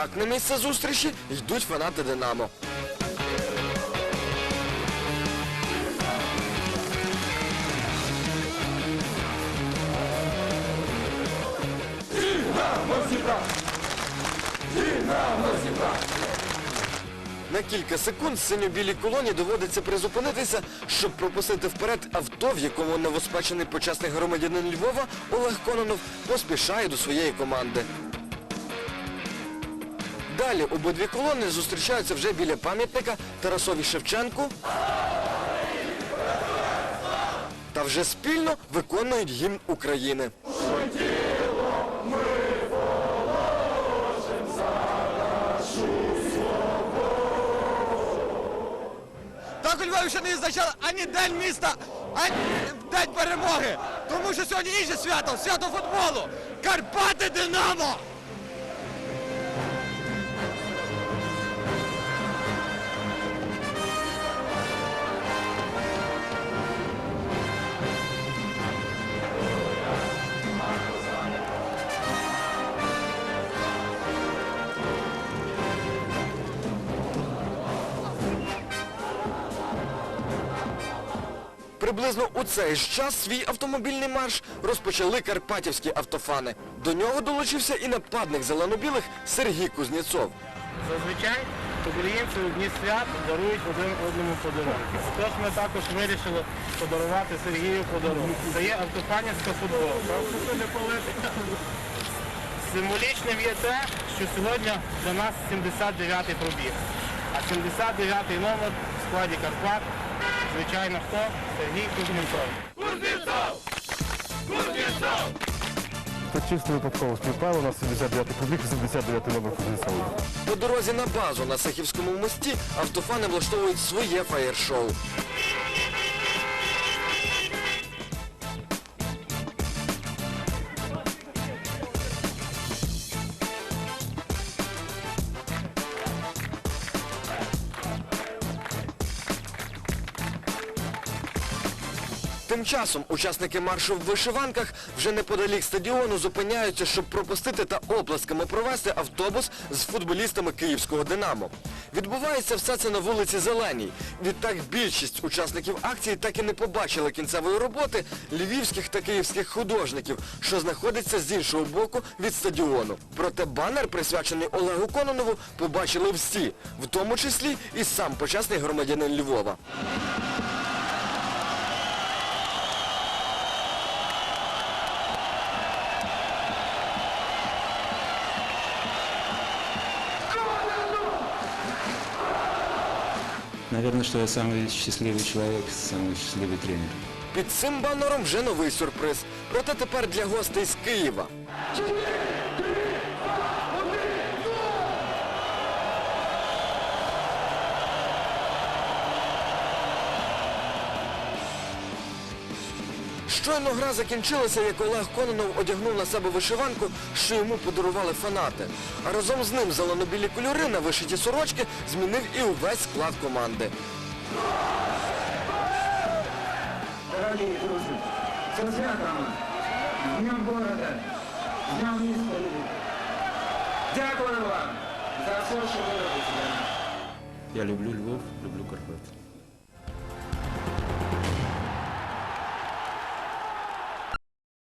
Так на місце зустрічі йдуть фанати Динамо. На кілька секунд синьо-білій колоні доводиться призупинитися, щоб пропустити вперед авто, в якому новоспечений почесний громадянин Львова Олег Кононов поспішає до своєї команди. Далі обидві колони зустрічаються вже біля пам'ятника Тарасові Шевченку та вже спільно виконують гімн України. Так у Львові ще не відзначали ані День міста, ані День перемоги. Тому що сьогодні інше свято, свято футболу. Карпати Динамо! Приблизно у цей ж час свій автомобільний марш розпочали карпатівські автофани. До нього долучився і нападник зелено-білих Сергій Кузнєцов. Зазвичай українці у дні свят дарують один одному подарунки. Тож ми також вирішили подарувати Сергію подарунок. Це є автофанівська футболка. Символічним є те, що сьогодні для нас 79-й пробіг. А 79-й номер в складі Карпат, звичайно, хто? Сергій Кузнєцов. Це чисто випадково співпало, у нас 79-й публік, 79-й номер Кузнєцова. По дорозі на базу на Сахівському мості автофани влаштовують своє фаєр-шоу. Тим часом учасники маршу в вишиванках вже неподалік стадіону зупиняються, щоб пропустити та оплесками провести автобус з футболістами київського «Динамо». Відбувається все це на вулиці Зеленій. Відтак більшість учасників акції так і не побачили кінцевої роботи львівських та київських художників, що знаходиться з іншого боку від стадіону. Проте банер, присвячений Олегу Кононову, побачили всі, в тому числі і сам почесний громадянин Львова. Наверное, что я самый счастливый человек, самый счастливый тренер. Під цим банером вже новий сюрприз. Проте тепер для гостей з Києва. Щойно гра закінчилася, як Олег Кононов одягнув на себе вишиванку, що йому подарували фанати. А разом з ним зелено-білі кольори на вишиті сорочки змінив і увесь склад команди. Дорогі друзі, це святом, з Днем города, Днем міста. Дякую вам за все, що ви робите. Я люблю Львов, люблю Карпат.